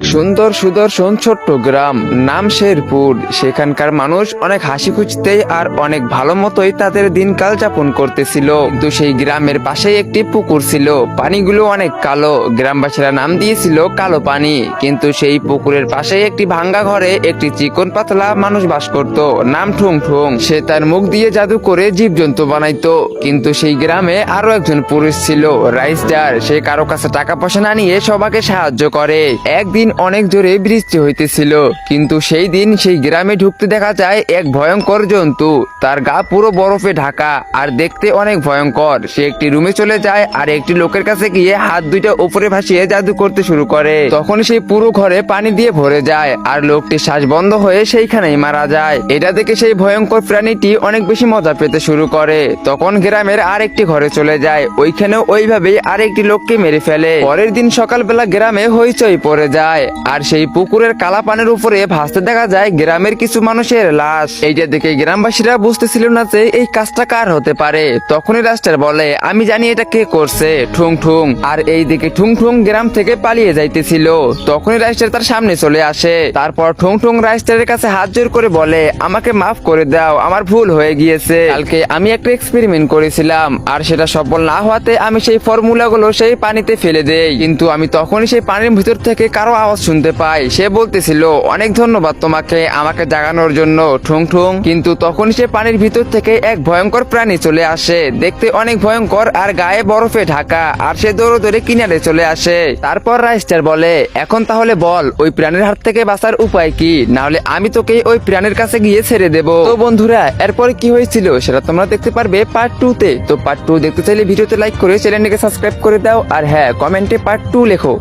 সুন্দর সুদর্শন ছোট্ট গ্রাম, নাম শেরপুর। সেখানকার মানুষ অনেক হাসি খুঁজতে আর অনেক ভালো মতোই তাদের দিনকাল যাপন করতেছিল। কিন্তু সেই গ্রামের পাশেই একটি পুকুর ছিল। পানিগুলো অনেক কালো। গ্রামবাসীরা নাম দিয়েছিল কালো পানি। কিন্তু সেই পুকুরের পাশে একটি ভাঙ্গা ঘরে একটি চিকন পাতলা মানুষ বাস করত। নাম ঠুং ঠুং। সে তার মুখ দিয়ে জাদু করে জীবজন্তু বানাইতো। কিন্তু সেই গ্রামে আরও একজন পুরুষ ছিল রাইস্টার সে কারও কাছে টাকা পয়সা না নিয়ে সবাকে সাহায্য করে। একদিন অনেক জোরে বৃষ্টি হইতেছিল, কিন্তু সেই দিন সেই গ্রামে ঢুকতে দেখা যায় এক ভয়ঙ্কর জন্তু। তার গা পুরো বরফে ঢাকা, আর দেখতে অনেক ভয়ঙ্কর। সে একটি রুমে চলে যায়, আর একটি লোকের কাছে গিয়ে হাত দুইটা উপরে ভাসিয়ে জাদু করতে শুরু করে। তখন সেই পুরো ঘরে পানি দিয়ে ভরে যায়, আর লোকটি শ্বাস বন্ধ হয়ে সেইখানেই মারা যায়। এটা দেখে সেই ভয়ঙ্কর প্রাণীটি অনেক বেশি মজা পেতে শুরু করে। তখন গ্রামের আরেকটি ঘরে চলে যায়, ওইখানেও ওইভাবেই আরেকটি লোককে মেরে ফেলে। পরের দিন সকালবেলা গ্রামে হইচই পড়ে যায়। আর সেই পুকুরের কালা পানের উপরে ভাসতে দেখা যায় গ্রামের কিছু মানুষের লাশ। এইটা দেখে গ্রামবাসীরা বুঝতেছিল না যে এই কাজটা কার হতে পারে। তখনই রাস্টার বলে, আমি জানি এটা কে করছে। ঠুং ঠুং। আর এই দিকে ঠুং ঠুং গ্রাম থেকে পালিয়ে যাইতেছিল। তখনই রাইস্টার তার সামনে চলে আসে। তারপর ঠুং ঠুং রাইস্টারের কাছে হাত জোর করে বলে, আমাকে মাফ করে দাও, আমার ভুল হয়ে গিয়েছে। কালকে আমি একটা এক্সপেরিমেন্ট করেছিলাম, আর সেটা সফল না হওয়াতে আমি সেই ফর্মুলাগুলো সেই পানিতে ফেলে দেই। কিন্তু আমি তখনই সেই পানির ভিতর থেকে কারও আওয়াজ শুনতে পাই। সে বলতেছিল, অনেক ধন্যবাদ তোমাকে আমাকে জাগানোর জন্য ঠুং ঠুং কিন্তু তখন সে পানির ভিতর থেকে এক ভয়ঙ্কর প্রাণী চলে আসে। দেখতে অনেক ভয়ঙ্কর আর গায়ে বরফে ঢাকা। আর সে দৌড়ে দৌড়ে কিনারে চলে আসে। তারপর রাইস্টার বলে, এখন তাহলে বল, ওই প্রাণীর হাত থেকে বাঁচার উপায় কি? না হলে আমি তোকে ওই প্রাণীর কাছে গিয়ে ছেড়ে দেব। তো বন্ধুরা, এরপরে কি হয়েছিল সেটা তোমরা দেখতে পারবে পার্ট টু তে। তো পার্ট টু দেখতে চাইলে ভিডিওতে লাইক করে চ্যানেলটিকে সাবস্ক্রাইব করে দাও। আর হ্যাঁ কমেন্টে পার্ট টু লেখো।